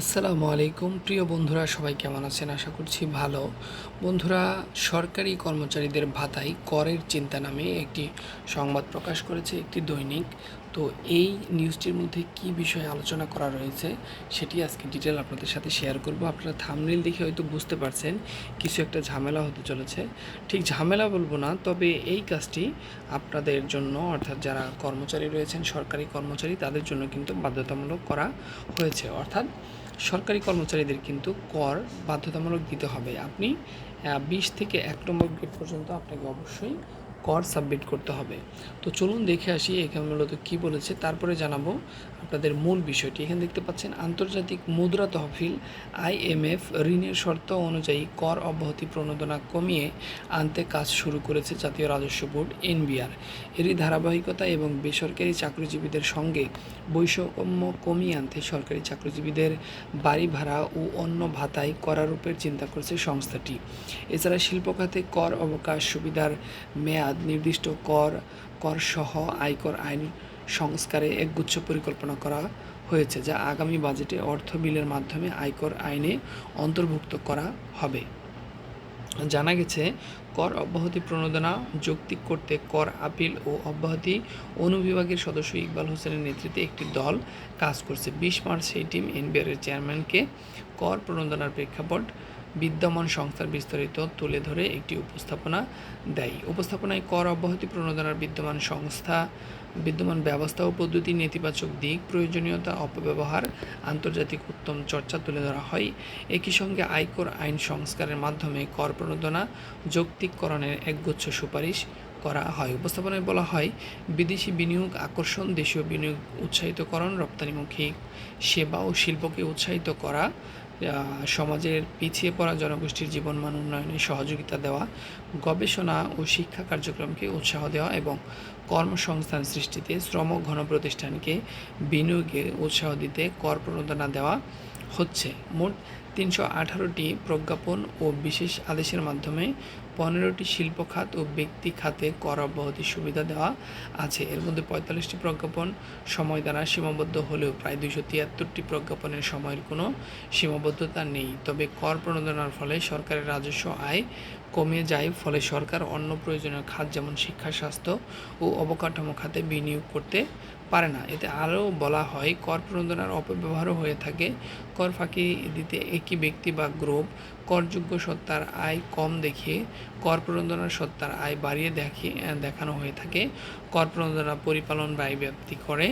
আসসালামু আলাইকুম। প্রিয় বন্ধুরা, সবাই কেমন আছেন? আশা করছি ভালো। বন্ধুরা, সরকারি কর্মচারীদের ভাতায় করের চিন্তা নামে একটি সংবাদ প্রকাশ করেছে একটি দৈনিক। তো এই নিউজটির মধ্যে কি বিষয়ে আলোচনা করা রয়েছে, সেটি আজকে ডিটেল আপনাদের সাথে শেয়ার করব। আপনারা থামনেল দেখে হয়তো বুঝতে পারছেন, কিছু একটা ঝামেলা হতে চলেছে। ঠিক ঝামেলা বলব না, তবে এই কাজটি আপনাদের জন্য, অর্থাৎ যারা কর্মচারী রয়েছেন, সরকারি কর্মচারী, তাদের জন্য কিন্তু বাধ্যতামূলক করা হয়েছে। অর্থাৎ সরকারি কর্মচারীদের কিন্তু কর বাধ্যতামূলক দিতে হবে। আপনি বিশ থেকে এক নম্বর গ্রেড পর্যন্ত আপনাকে অবশ্যই কর সাবমিট করতে হবে। তো চলুন দেখে আসি এখানে মূলত কী বলেছে। তারপরে জানাব আপনাদের মূল বিষয়টি। এখানে দেখতে পাচ্ছেন, আন্তর্জাতিক মুদ্রা তহবিল আইএমএফ ঋণের শর্ত অনুযায়ী কর অব্যাহতি প্রণোদনা কমিয়ে আনতে কাজ শুরু করেছে জাতীয় রাজস্ব বোর্ড এনবিআর এরই ধারাবাহিকতা এবং বেসরকারি চাকরিজীবীদের সঙ্গে বৈষম্য কমিয়ে আনতে সরকারি চাকরিজীবীদের বাড়ি ভাড়া ও অন্য ভাতায় করারূপের চিন্তা করছে সংস্থাটি। এছাড়া শিল্প খাতে কর অবকাশ সুবিধার মেয়াদ নির্দিষ্ট কর কর সহ আয়কর আইন সংস্কারে একগুচ্ছ পরিকল্পনা করা হয়েছে, যা আগামী বাজেটে অর্থ বিলের মাধ্যমে আয়কর আইনে অন্তর্ভুক্ত করা হবে। জানা গেছে, কর অব্যাহতি প্রণোদনা, যৌক্তিক করতে কর আপিল ও অব্যাহতি অনুবিভাগের সদস্য ইকবাল হোসেনের নেতৃত্বে একটি দল কাজ করছে। বিশ মার্চ সেই টিম এনবিআরের চেয়ারম্যানকে কর প্রণোদনার প্রেক্ষাপট বিদ্যমান সংস্থার বিস্তারিত তুলে ধরে একটি উপস্থাপনা দেয়। উপস্থাপনায় কর অব্যাহতি প্রণোদনার বিদ্যমান সংস্থা, বিদ্যমান ব্যবস্থা ও পদ্ধতি নেতিবাচক দিক, প্রয়োজনীয়তা, অপব্যবহার, আন্তর্জাতিক উত্তম চর্চা তুলে ধরা হয়। একই সঙ্গে আয়কর আইন সংস্কারের মাধ্যমে কর প্রণোদনা, যৌক্তিককরণের একগুচ্ছ সুপারিশ করা হয়। উপস্থাপনায় বলা হয়, বিদেশি বিনিয়োগ আকর্ষণ, দেশীয় বিনিয়োগ উৎসাহিতকরণ, রপ্তানিমুখী সেবা ও শিল্পকে উৎসাহিত করা সমাজের পিছিয়ে পড়া জনগোষ্ঠীর জীবনমান উন্নয়নে সহযোগিতা দেওয়া, গবেষণা ও শিক্ষা কার্যক্রমকে উৎসাহ দেওয়া এবং কর্মসংস্থান সৃষ্টিতে শ্রম ঘন প্রতিষ্ঠানকে বিনিয়োগে উৎসাহ দিতে কর প্রণোদনা দেওয়া হচ্ছে। মোট তিনশো আঠারোটি প্রজ্ঞাপন ও বিশেষ আদেশের মাধ্যমে পনেরোটি শিল্প খাত ও ব্যক্তি খাতে কর অব্যাহতি সুবিধা দেওয়া আছে। এর মধ্যে পঁয়তাল্লিশটি প্রজ্ঞাপন, সময় দ্বারা সীমাবদ্ধ হলেও প্রায় দুশো তিয়াত্তরটি প্রজ্ঞাপনের সময়ের কোনো সীমাবদ্ধতা নেই। তবে কর প্রণোদনার ফলে সরকারের রাজস্ব আয় কমে যায়, ফলে সরকার অন্য প্রয়োজনীয় খাত যেমন শিক্ষা, স্বাস্থ্য ও অবকাঠামো খাতে বিনিয়োগ করতে পারে না। এতে আরও বলা হয়, কর প্রণোদনার অপব্যবহারও হয়ে থাকে। কর ফাঁকি দিতে একই ব্যক্তি বা গ্রুপ করযোগ্য সত্তার আয় কম দেখিয়ে কর প্রণোদনার সত্তার আয় বাড়িয়ে দেখি দেখানো হয়ে থাকে। কর প্রণোদনা পরিপালন ব্যয় ব্যাপ্তি করে,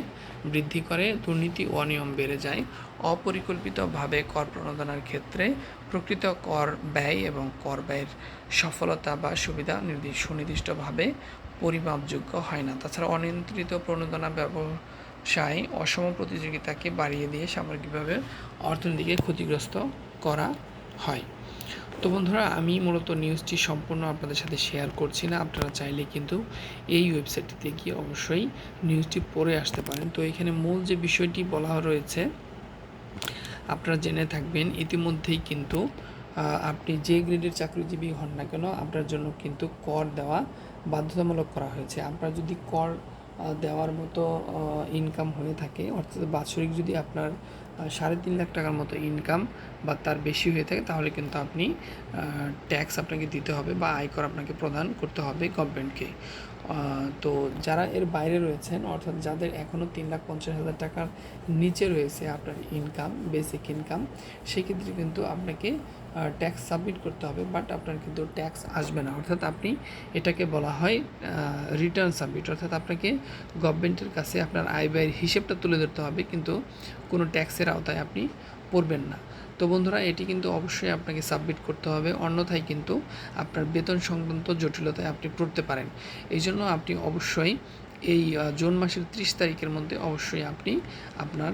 বৃদ্ধি করে, দুর্নীতি ও অনিয়ম বেড়ে যায়। অপরিকল্পিতভাবে কর প্রণোদনার ক্ষেত্রে প্রকৃত কর ব্যয় এবং কর ব্যয়ের সফলতা বা সুবিধা নির্দিষ্ট সুনির্দিষ্টভাবে পরিমাপযোগ্য হয় না। তাছাড়া অনিয়ন্ত্রিত প্রণোদনা ব্যবসায় অসম প্রতিযোগিতাকে বাড়িয়ে দিয়ে সামগ্রিকভাবে অর্থনীতিকে ক্ষতিগ্রস্ত করা হয়। তো বন্ধুরা, আমি মূলত নিউজটি সম্পূর্ণ আপনাদের সাথে শেয়ার করছি না। আপনারা চাইলে কিন্তু এই ওয়েবসাইটটিতে গিয়ে অবশ্যই নিউজটি পড়ে আসতে পারেন। তো এখানে মূল যে বিষয়টি বলা রয়েছে আপনারা জেনে থাকবেন, ইতিমধ্যেই কিন্তু আপনি যে গ্রেডের চাকরিজীবী হন না কেন, আপনার জন্য কিন্তু কর দেওয়া বাধ্যতামূলক করা হয়েছে। আপনারা যদি কর দেওয়ার মতো ইনকাম হয়ে থাকে। অর্থাৎ বাৎসরিক যদি আপনার সাড়ে তিন লাখ টাকার মতো ইনকাম বা তার বেশি হয়ে থাকে, তাহলে কিন্তু আপনি ট্যাক্স আপনাকে দিতে হবে বা আয়কর আপনাকে প্রদান করতে হবে গভর্নমেন্টকে তো যারা এর বাইরে রয়েছেন, অর্থাৎ যাদের এখনও তিন লাখ পঞ্চাশ হাজার টাকার নিচে রয়েছে আপনার ইনকাম বেসিক ইনকাম সেক্ষেত্রে কিন্তু আপনাকে ট্যাক্স সাবমিট করতে হবে বাট আপনার কিন্তু ট্যাক্স আসবে না। অর্থাৎ আপনি এটাকে বলা হয় রিটার্ন সাবমিট অর্থাৎ আপনাকে গভর্নমেন্টের কাছে আপনার আয় ব্যয়ের হিসেবটা তুলে ধরতে হবে, কিন্তু কোনো ট্যাক্সের আওতায় আপনি পড়বেন না। তো বন্ধুরা, এটি কিন্তু অবশ্যই আপনাকে সাবমিট করতে হবে, অন্যথায় কিন্তু আপনার বেতন সংক্রান্ত জটিলতায় আপনি পড়তে পারেন। এই জন্য আপনি অবশ্যই এই জুন মাসের ত্রিশ তারিখের মধ্যে অবশ্যই আপনি আপনার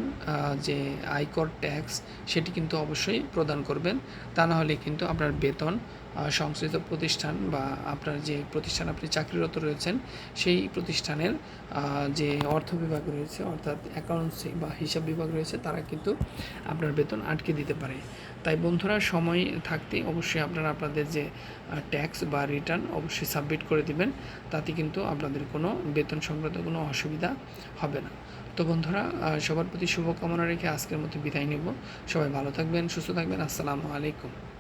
যে আয়কর ট্যাক্স সেটি কিন্তু অবশ্যই প্রদান করবেন। তা না হলে কিন্তু আপনার বেতন সংশ্লিষ্ট প্রতিষ্ঠান বা আপনার যে প্রতিষ্ঠান আপনি চাকরিরত রয়েছেন, সেই প্রতিষ্ঠানের যে অর্থ বিভাগ রয়েছে, অর্থাৎ অ্যাকাউন্টসি বা হিসাব বিভাগ রয়েছে, তারা কিন্তু আপনার বেতন আটকে দিতে পারে। তাই বন্ধুরা, সময় থাকতে অবশ্যই আপনারা আপনাদের যে ট্যাক্স বা রিটার্ন অবশ্যই সাবমিট করে দিবেন। তাতে কিন্তু আপনাদের কোনো বেতন সংক্রান্ত কোনো অসুবিধা হবে না। তো বন্ধুরা সবার প্রতি শুভকামনা রেখে আজকের মতো বিদায় নেব। সবাই ভালো থাকবেন, সুস্থ থাকবেন। আসসালামু আলাইকুম।